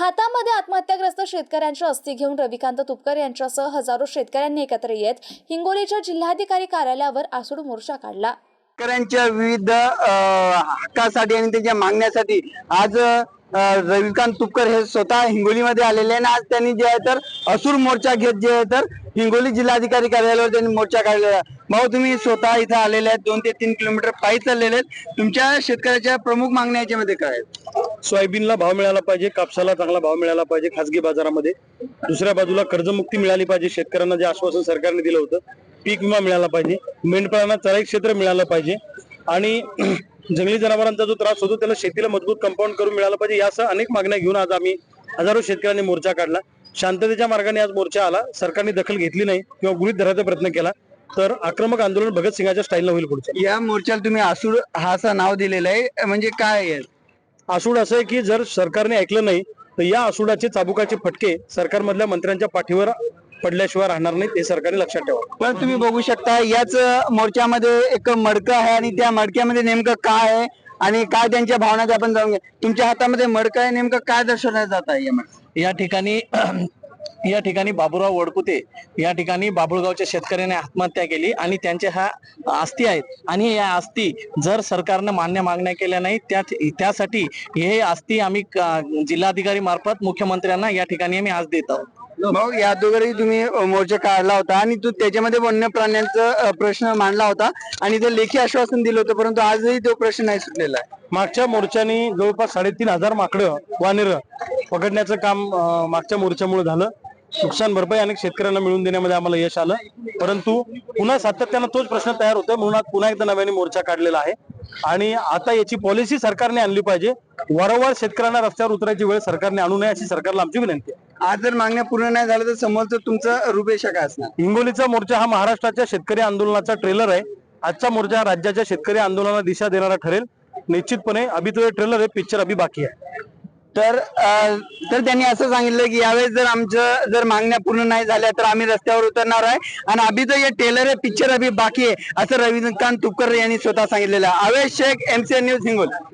हातामध्ये आत्महत्याग्रस्त शेतकऱ्यांच्या अस्थी घेऊन रविकांत तुपकर यांच्यासह हजारो शेतकऱ्यांनी एकत्र येत हिंगोलीच्या जिल्हाधिकारी कार्यालयावर आसूड मोर्चा काढला. शेतकऱ्यांच्या विविध हक्कासाठी आणि त्यांच्या मागण्यासाठी आज रविकांत तुपकर हे स्वतः हिंगोलीमध्ये आलेले आहे आणि आज त्यांनी जे आहे तर असूर मोर्चा घेत जे आहे तर हिंगोली जिल्हाधिकारी कार्यालयावर त्यांनी मोर्चा काढलेला भाऊ तुम्ही स्वतः इथं आलेले आहेत दोन ते तीन किलोमीटर पायी चाललेले आहेत. तुमच्या शेतकऱ्याच्या प्रमुख मागण्या याच्यामध्ये काय आहेत? सोयाबीनला भाव मिळाला पाहिजे कापसाला चांगला भाव मिळाला पाहिजे खासगी बाजारामध्ये. दुसऱ्या बाजूला कर्जमुक्ती मिळाली पाहिजे शेतकऱ्यांना जे आश्वासन सरकारने दिलं होतं पीक विमा मिळाला पाहिजे मेंढपाळांना चराई क्षेत्र मिळालं पाहिजे आणि जंगली जनावरांचा जो त्रास होतो त्याला शेतीला मजबूत कंपाऊंड करून मिळालं पाहिजे यासह अनेक मागण्या घेऊन आज आम्ही हजारो शेतकऱ्यांनी मोर्चा काढला. शांततेच्या मार्गाने आज मोर्चा आला सरकारने दखल घेतली नाही किंवा गृहित धरायचा प्रयत्न केला तर आक्रमक आंदोलन भगतसिंगाच्या स्टाईलला होईल पुढचं. या मोर्चाला तुम्ही आसूर हा असं नाव दिलेलं आहे म्हणजे काय आहे? आसूड असं आहे की जर सरकारने ऐकलं नाही तर या आसूडाचे चाबुकाचे फटके सरकारमधल्या मंत्र्यांच्या पाठीवर पडल्याशिवाय राहणार नाहीत हे सरकारने लक्षात ठेवा पण तुम्ही बघू शकता याच मोर्चामध्ये एक मडकं आहे आणि त्या मडक्यामध्ये नेमकं काय आहे आणि काय त्यांच्या भावना ते आपण जाऊन घ्या तुमच्या हातामध्ये मडकं आहे नेमकं काय दर्शवण्यात जात आहे? या ठिकाणी या ठिकाणी बाबूराव वडकुते या ठिकाणी बाबुळगावच्या शेतकऱ्याने आत्महत्या केली आणि त्यांच्या ह्या आस्ती आहेत. आणि या आस्ती जर सरकारनं मान्य मागण्या केल्या नाही त्या त्यासाठी हे आस्ती आम्ही जिल्हाधिकारी मार्फत मुख्यमंत्र्यांना या ठिकाणी आम्ही आज देत आहोत. भाऊ या अगोदरही तुम्ही मोर्चा काढला होता आणि तू त्याच्यामध्ये वन्य प्राण्यांचा प्रश्न मांडला होता आणि ते लेखी आश्वासन दिलं होतं परंतु आजही तो प्रश्न नाही सुटलेला आहे. मागच्या मोर्चानी जवळपास साडेतीन हजार माकडं वानेर पकडण्याचं काम मागच्या मोर्चामुळे झालं. नुकसान भरपाई अनेक शेतकऱ्यांना मिळवून देण्यामध्ये आम्हाला यश आलं. परंतु पुन्हा सातत्यानं तोच प्रश्न तयार होतोय. म्हणून आज पुन्हा एकदा नव्याने मोर्चा काढलेला आहे. आणि आता याची पॉलिसी सरकारने आणली पाहिजे. वारंवार शेतकऱ्यांना रस्त्यावर उतरायची वेळ सरकारने आणू नये अशी सरकारला आमची विनंती आहे. आज जर मागण्या पूर्ण नाही झाल्या तर समोरचं तुमचं रुपेशा काय असणार? हिंगोलीचा मोर्चा हा महाराष्ट्राच्या शेतकरी आंदोलनाचा ट्रेलर आहे. आजचा मोर्चा हा राज्याच्या शेतकरी आंदोलनाला दिशा देणारा ठरेल. निश्चितपणे अभि तो ट्रेलर आहे. पिक्चर अभि बाकी आहे. तर तर त्यांनी असं सांगितलं की यावेळेस जर आमचं जर मागण्या पूर्ण नाही झाल्या तर आम्ही रस्त्यावर उतरणार आहे. आणि अभि तर हे टेलर आहे पिक्चर अभि बाकी आहे असं रविकांत तुपकर यांनी स्वतः सांगितलेलं आहे. Avesh Shaikh MCN news Hingoli.